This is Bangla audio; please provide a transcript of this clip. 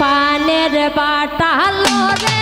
পানের বাটালো রে